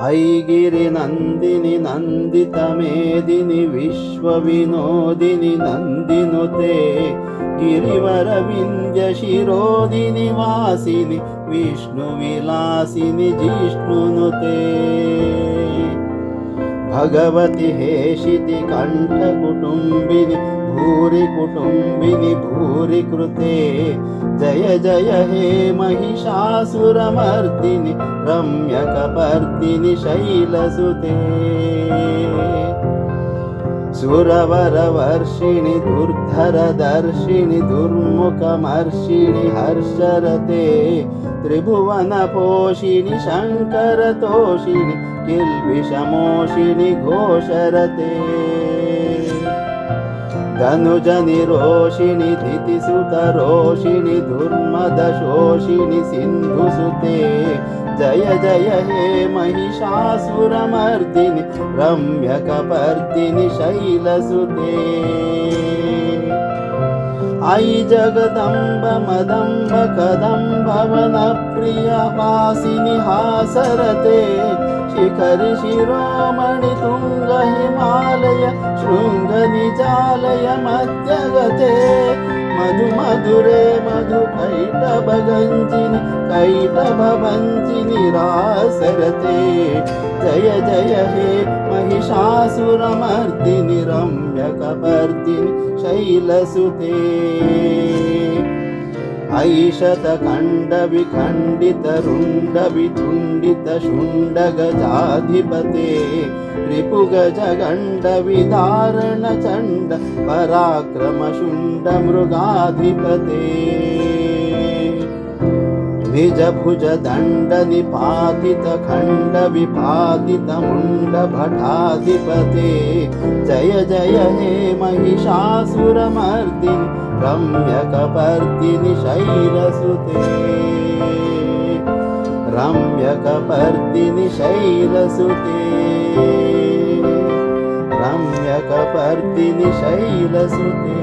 ऐगिरिनन्दिनि नन्दितमेदिनि विश्वविनोदिनि नन्दिनुते गिरिवरविन्द्यशिरोदिनि वासिनि विष्णुविलासिनि जिष्णुनुते भगवति हेशिति कण्ठकुटुम्बिनि भूरि कुटुम्बिनि भूरि कृते जय जय हे महिषासुरमर्दिनि रम्यकपर्दिनि शैलसुते। सुरवरवर्षिणि दुर्धरदर्शिनि दुर्मुखमर्षिणि हर्षरते त्रिभुवनपोषिणि शङ्करतोषिणि किल्बिषमोषिणि घोषरते। धनुजनिरोषिणि दितिसुतरोषिणि दुर्मदशोषिणि सिन्धुसुते। जय जय हे महिषासुरमर्दिनि रम्यकपर्दिनि शैलसुते। अयि जगदम्ब मदम्ब कदम्ब वनप्रियवासिनि हासरते शिखरि शिरोमणि तुङ्ग हिमालय शृङ्गनिजालय मध्यगते मधु मधुरे मधु कैटभगञ्जिनि कैटभवञ्जिनि रासरते जय जय हे महिषासुरमर्दिनि रम्यकपर्दिनि शैलसुते। ऐशतखण्डविखण्डितरुण्डवितुण्डितशुण्डगजाधिपते रिपुगजगण्डविधारणचण्ड पराक्रमशुण्डमृगाधिपते निजभुजदण्डनिपातितखण्डविपातितमुण्डभटाधिपते जय जय हे महिषासुरमर्दिनि रम्यकपर्दिनि शैलसुते रम्यकपर्दिनि शैलसुते रम्यकपर्दिनि शैलसुते